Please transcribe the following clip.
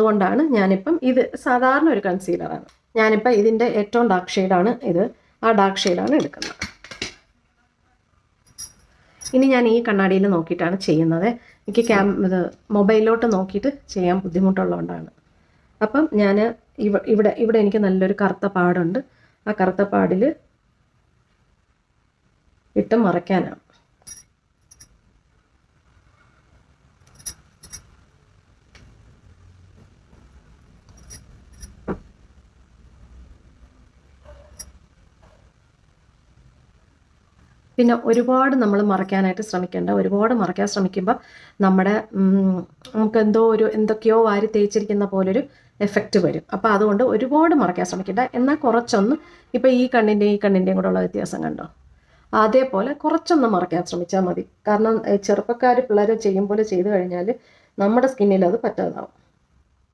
അതുകൊണ്ടാണ് ഞാനിപ്പം ഇത് സാധാരണ ഒരു കൺസീലറാണ് ഞാനിപ്പോൾ ഇതിന്റെ ഏറ്റവും ഡാർക്ക് ഷെയ്ഡാണ് ഇത്. ആ ഡാർക്ക് ഷെയ്ഡാണ് എടുക്കുന്നത്. ഇനി ഞാൻ ഈ കണ്ണാടിയിൽ നോക്കിയിട്ടാണ് ചെയ്യുന്നത്. എനിക്ക് ക്യാം ഇത് മൊബൈലിലോട്ട് നോക്കിയിട്ട് ചെയ്യാൻ ബുദ്ധിമുട്ടുള്ളതുകൊണ്ടാണ്. അപ്പം ഞാൻ ഇവ ഇവിടെ ഇവിടെ എനിക്ക് നല്ലൊരു കറുത്ത പാടുണ്ട്. ആ കറുത്ത പാടിൽ ഇട്ട് മറയ്ക്കാനാണ്. പിന്നെ ഒരുപാട് നമ്മൾ മറയ്ക്കാനായിട്ട് ശ്രമിക്കേണ്ട ഒരുപാട് മറയ്ക്കാൻ ശ്രമിക്കുമ്പോൾ നമ്മുടെ നമുക്ക് എന്തോ ഒരു എന്തൊക്കെയോ വാരി തേച്ചിരിക്കുന്ന പോലൊരു എഫക്റ്റ് വരും. അപ്പോൾ അതുകൊണ്ട് ഒരുപാട് മറയ്ക്കാൻ ശ്രമിക്കേണ്ട. എന്നാൽ കുറച്ചൊന്ന് ഇപ്പോൾ ഈ കണ്ണിന്റെയും ഈ കണ്ണിന്റെയും കൂടെ ഉള്ള വ്യത്യാസം കണ്ടോ? അതേപോലെ കുറച്ചൊന്ന് മറയ്ക്കാൻ ശ്രമിച്ചാൽ മതി. കാരണം ചെറുപ്പക്കാർ പിള്ളേർ ചെയ്യും പോലെ ചെയ്തു കഴിഞ്ഞാൽ നമ്മുടെ സ്കിന്നിൽ അത് പറ്റാതാവും.